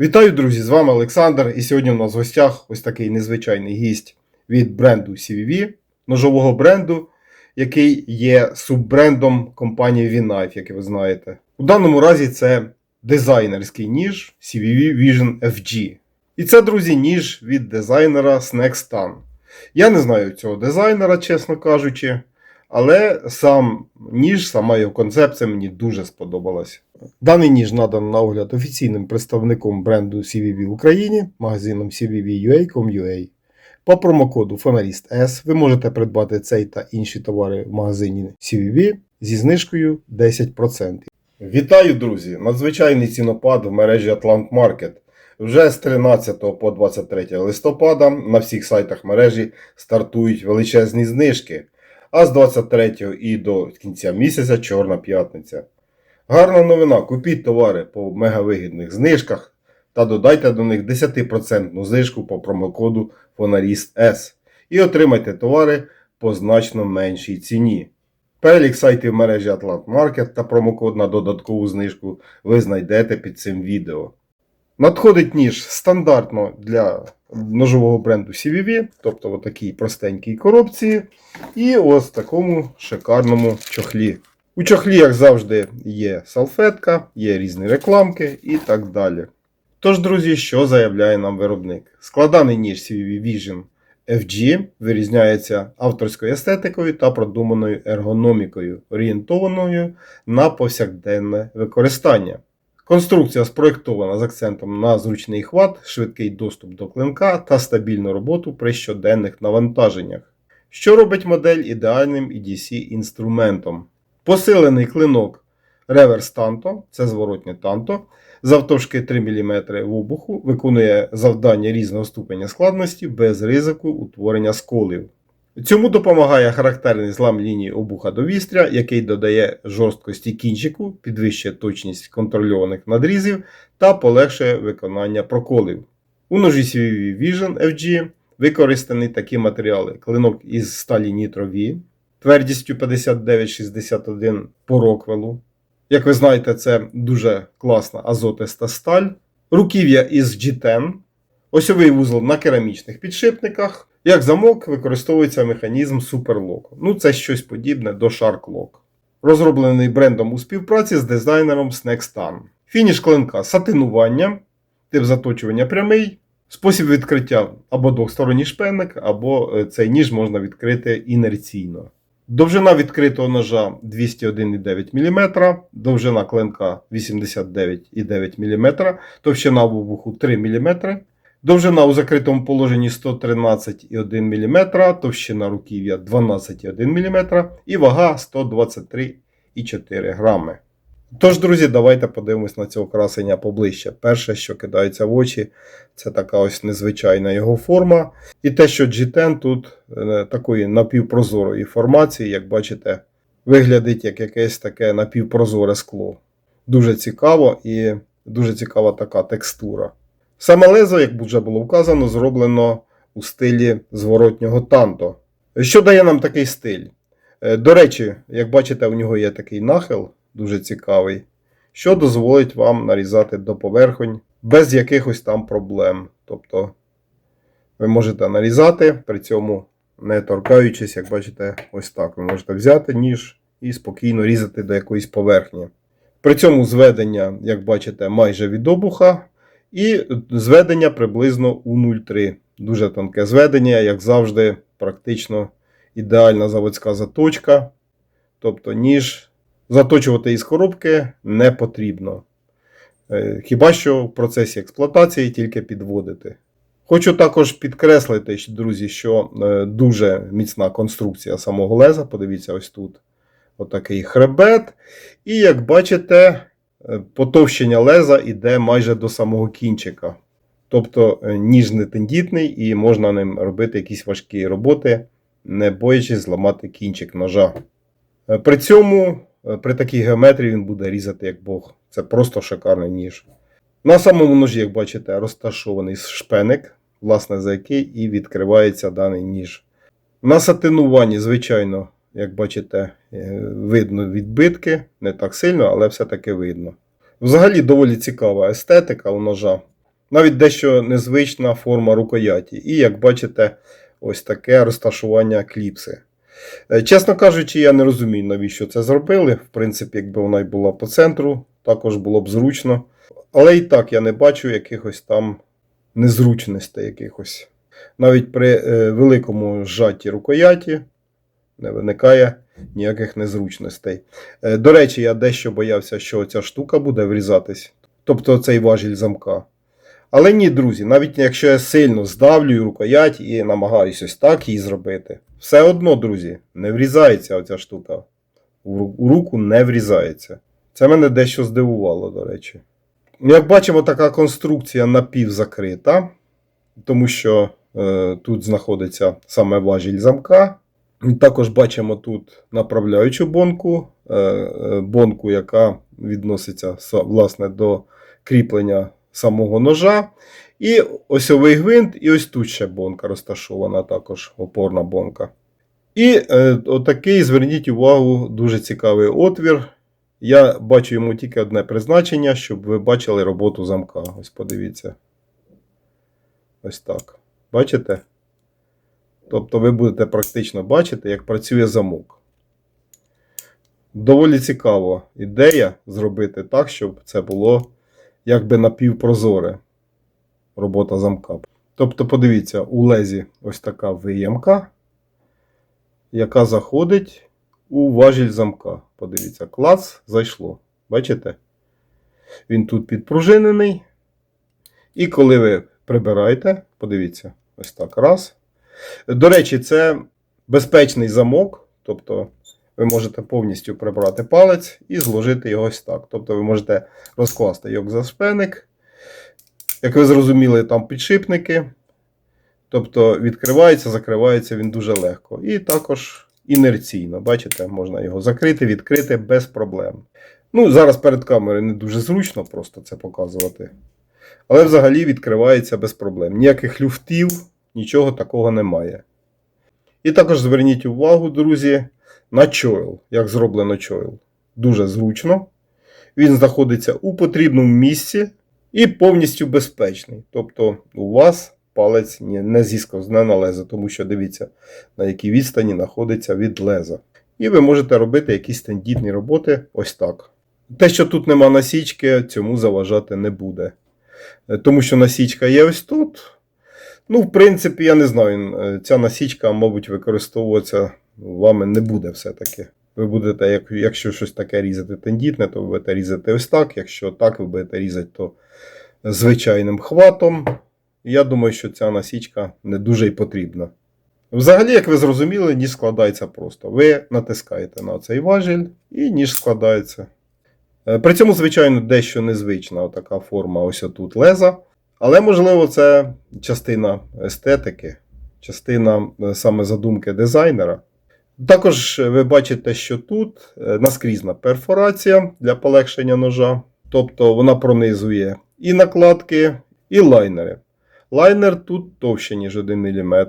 Вітаю, друзі! З вами Олександр. І сьогодні у нас в гостях ось такий незвичайний гість від бренду CVV, ножового бренду, який є суббрендом компанії V-Knife, як ви знаєте. У даному разі це дизайнерський ніж CVV Vision FG. І це, друзі, ніж від дизайнера Snackstan. Я не знаю цього дизайнера, чесно кажучи, але сам ніж, сама його концепція мені дуже сподобалась. Даний ніж надано на огляд офіційним представником бренду CVV в Україні, магазином CVV.ua.com.ua. По промокоду Фонаріст S ви можете придбати цей та інші товари в магазині CVV зі знижкою 10%. Вітаю, друзі! Надзвичайний цінопад в мережі Atlant Market. Вже з 13 по 23 листопада на всіх сайтах мережі стартують величезні знижки, а з 23 і до кінця місяця Чорна п'ятниця. Гарна новина, купіть товари по мегавигідних знижках та додайте до них 10% знижку по промокоду Фонаріст S і отримайте товари по значно меншій ціні. Перелік сайтів мережі Atlant Market та промокод на додаткову знижку ви знайдете під цим відео. Надходить ніж стандартно для ножового бренду CVV, тобто в такій простенькій коробці, і ось такому шикарному чохлі. У чохлі, як завжди, є салфетка, є різні рекламки і так далі. Тож, друзі, що заявляє нам виробник? Складаний ніж CVV Vision FG вирізняється авторською естетикою та продуманою ергономікою, орієнтованою на повсякденне використання. Конструкція спроєктована з акцентом на зручний хват, швидкий доступ до клинка та стабільну роботу при щоденних навантаженнях, що робить модель ідеальним EDC-інструментом. Посилений клинок реверс танто, це зворотнє танто, завтовшки 3 мм в обуху, виконує завдання різного ступеня складності без ризику утворення сколів. Цьому допомагає характерний злам лінії обуха до вістря, який додає жорсткості кінчику, підвищує точність контрольованих надрізів та полегшує виконання проколів. У ножі CVV Vision FG використані такі матеріали: клинок із сталі V твердістю 5961 по роквелу. Як ви знаєте, це дуже класна азотиста сталь. Руків'я із G10, осьовий вузол на керамічних підшипниках. Як замок використовується механізм Superlock. Ну, це щось подібне до Shark Lock. Розроблений брендом у співпраці з дизайнером Snackstan. Фініш клинка сатинування, тип заточування прямий, спосіб відкриття або двохсторонній шпенник, або е, цей ніж можна відкрити інерційно. Довжина відкритого ножа 201,9 мм, довжина клинка 89,9 мм, товщина в обуху 3 мм, довжина у закритому положенні 113,1 мм, товщина руків'я 12,1 мм і вага 123,4 грами. Тож, друзі, давайте подивимось на цього красення поближче. Перше, що кидається в очі, це така ось незвичайна його форма. І те, що G10 тут е, такої напівпрозорої формації, як бачите, виглядить як якесь таке напівпрозоре скло. Дуже цікаво і дуже цікава така текстура. Саме лезо, як вже було вказано, зроблено у стилі зворотнього танто. Що дає нам такий стиль? Е, До речі, як бачите, у нього є такий нахил, дуже цікавий, що дозволить вам нарізати до поверхонь без якихось там проблем. Тобто ви можете нарізати, при цьому не торкаючись, як бачите, ось так. Ви можете взяти ніж і спокійно різати до якоїсь поверхні. При цьому зведення, як бачите, майже від обуха, і зведення приблизно у 0,3. Дуже тонке зведення, як завжди, практично ідеальна заводська заточка. Тобто, ніж заточувати із коробки не потрібно. Е, Хіба що в процесі експлуатації тільки підводити. Хочу також підкреслити, друзі, що е, дуже міцна конструкція самого леза. Подивіться, ось тут отакий хребет. І як бачите, потовщення леза йде майже до самого кінчика. Тобто е, ніж не тендітний і можна ним робити якісь важкі роботи, не боячись зламати кінчик ножа. Е, При цьому, е, при такій геометрії він буде різати як Бог. Це просто шикарний ніж. На самому ножі, як бачите, розташований шпеник, власне, за який і відкривається даний ніж. На сатинуванні, звичайно, як бачите, е, видно відбитки, не так сильно, але все-таки видно. Взагалі доволі цікава естетика у ножа. Навіть дещо незвична форма рукояті. І, як бачите, ось таке розташування кліпси. Е, Чесно кажучи, я не розумію, навіщо це зробили. В принципі, якби вона й була по центру, також було б зручно. Але і так я не бачу якихось там незручностей якихось. Навіть при е, великому зжатті рукояті не виникає ніяких незручностей. Е, до речі, я дещо боявся, що ця штука буде врізатись, тобто цей важіль замка. Але ні, друзі, навіть якщо я сильно здавлюю рукоять і намагаюся ось так її зробити, все одно, друзі, не врізається оця штука. У руку не врізається. Це мене дещо здивувало, до речі. Як бачимо, така конструкція напівзакрита, тому що е, тут знаходиться саме важіль замка. Також бачимо тут направляючу бонку, е, е, бонку, яка відноситься власне до кріплення самого ножа. І осьовий гвинт, і ось тут ще бонка розташована, також опорна бонка. І е, отакий, зверніть увагу, дуже цікавий отвір. Я бачу йому тільки одне призначення, щоб ви бачили роботу замка. Ось подивіться. Ось так. Бачите? Тобто ви будете практично бачити, як працює замок. Доволі цікава ідея зробити так, щоб це було якби напівпрозоре робота замка. Тобто, подивіться, у лезі ось така виємка, яка заходить у важіль замка. Подивіться, клац зайшло. Бачите? Він тут підпружинений. І коли ви прибираєте, подивіться, ось так раз. До речі, це безпечний замок, тобто ви можете повністю прибрати палець і зложити його ось так. Тобто ви можете розкласти його за шпеник. Як ви зрозуміли, там підшипники. Тобто відкривається, закривається він дуже легко. І також інерційно. Бачите, можна його закрити, відкрити без проблем. Ну, зараз перед камерою не дуже зручно просто це показувати. Але взагалі відкривається без проблем. Ніяких люфтів, нічого такого немає. І також зверніть увагу, друзі, на чойл. Як зроблено чойл. Дуже зручно. Він знаходиться у потрібному місці і повністю безпечний. Тобто у вас палець не зіскозне на лезо, тому що дивіться, на якій відстані знаходиться від леза. І ви можете робити якісь тендітні роботи ось так. Те, що тут нема насічки, цьому заважати не буде. Е, Тому що насічка є ось тут. Ну, в принципі, я не знаю, е, ця насічка, мабуть, використовуватися вами не буде все-таки. Ви будете, як, якщо щось таке різати тендітне, то ви будете різати ось так. Якщо так, ви будете різати, то звичайним хватом. Я думаю, що ця насічка не дуже й потрібна. Взагалі, як ви зрозуміли, ніж складається просто. Ви натискаєте на цей важіль і ніж складається. Е, При цьому, звичайно, дещо незвична така форма ось отут леза. Але, можливо, це частина естетики, частина е, саме задумки дизайнера. Також ви бачите, що тут е, наскрізна перфорація для полегшення ножа. Тобто вона пронизує і накладки, і лайнери. Лайнер тут товще, ніж 1 мм.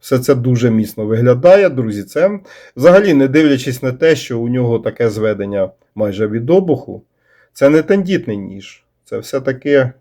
Все це дуже міцно виглядає, друзі. Це взагалі, не дивлячись на те, що у нього таке зведення майже від обуху, це не тендітний ніж. Це все-таки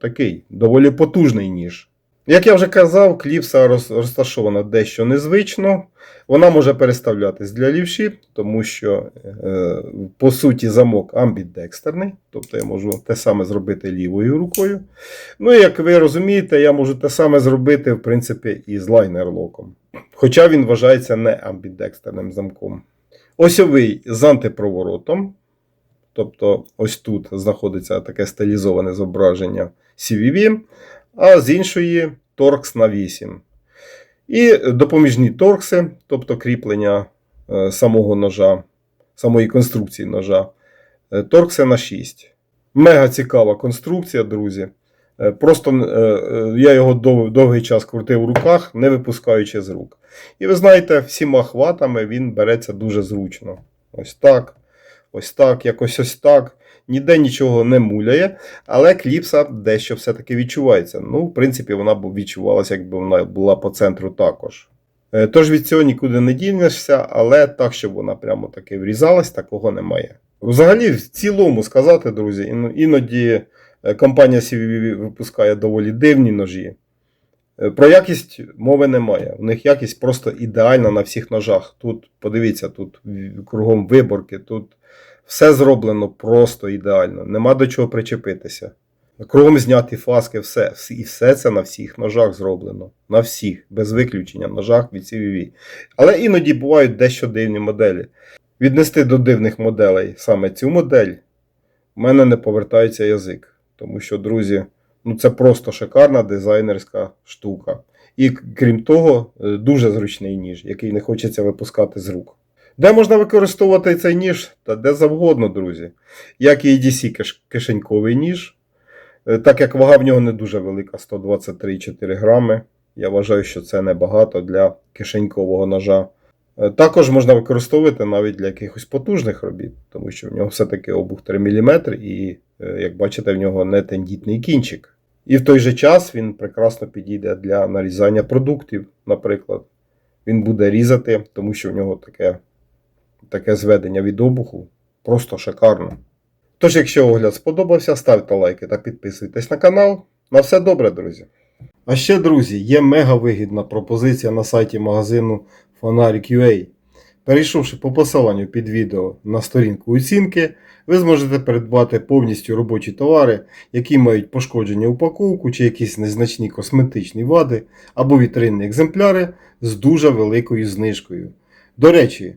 такий доволі потужний ніж. Як я вже казав, кліпса розташована дещо незвично. Вона може переставлятись для лівші, тому що, е, по суті, замок амбідекстерний, тобто я можу те саме зробити лівою рукою. Ну, і як ви розумієте, я можу те саме зробити, в принципі, і з лайнер-локом. Хоча він вважається не амбідекстерним замком. Осьовий з антипроворотом. Тобто, ось тут знаходиться таке стилізоване зображення CVV, а з іншої торкс на 8. І допоміжні торкси, тобто кріплення е, самого ножа, самої конструкції ножа. е, Торкси на 6. Мега цікава конструкція, друзі. Е, Просто я його дов- довгий час крутив в руках, не випускаючи з рук. І ви знаєте, всіма хватами він береться дуже зручно. Ось так, ось так, якось ось так. Ніде нічого не муляє, але кліпса дещо все-таки відчувається. Ну, в принципі, вона б відчувалася, якби вона була по центру також. Е, Тож від цього нікуди не дінешся, але так, щоб вона прямо таки врізалась, такого немає. Взагалі, в цілому сказати, друзі, іноді Е, Компанія CVV випускає доволі дивні ножі. Е, Про якість мови немає. У них якість просто ідеальна на всіх ножах. Тут, подивіться, тут кругом виборки, тут все зроблено просто ідеально. Нема до чого причепитися. Кругом зняті фаски, все. І все це на всіх ножах зроблено. На всіх, без виключення ножах від CVV. Але іноді бувають дещо дивні моделі. Віднести до дивних моделей саме цю модель, в мене не повертається язик. Тому що, друзі, ну це просто шикарна дизайнерська штука. І крім того, е, дуже зручний ніж, який не хочеться випускати з рук. Де можна використовувати цей ніж? Та де завгодно, друзі. Як і EDC кишеньковий ніж. Е, Так як вага в нього не дуже велика, 123,4 грами. Я вважаю, що це небагато для кишенькового ножа. Е, Також можна використовувати навіть для якихось потужних робіт, тому що в нього все-таки обух 3 мм і, е, як бачите, в нього не тендітний кінчик. І в той же час він прекрасно підійде для нарізання продуктів, наприклад. Він буде різати, тому що в нього таке, таке зведення від обуху просто шикарно. Тож, якщо огляд сподобався, ставте лайки та підписуйтесь на канал. На все добре, друзі. А ще, друзі, є мега вигідна пропозиція на сайті магазину Фонарик.ua. Перейшовши по посиланню під відео на сторінку оцінки, ви зможете придбати повністю робочі товари, які мають пошкодження упаковку чи якісь незначні косметичні вади або вітринні екземпляри з дуже великою знижкою. До речі,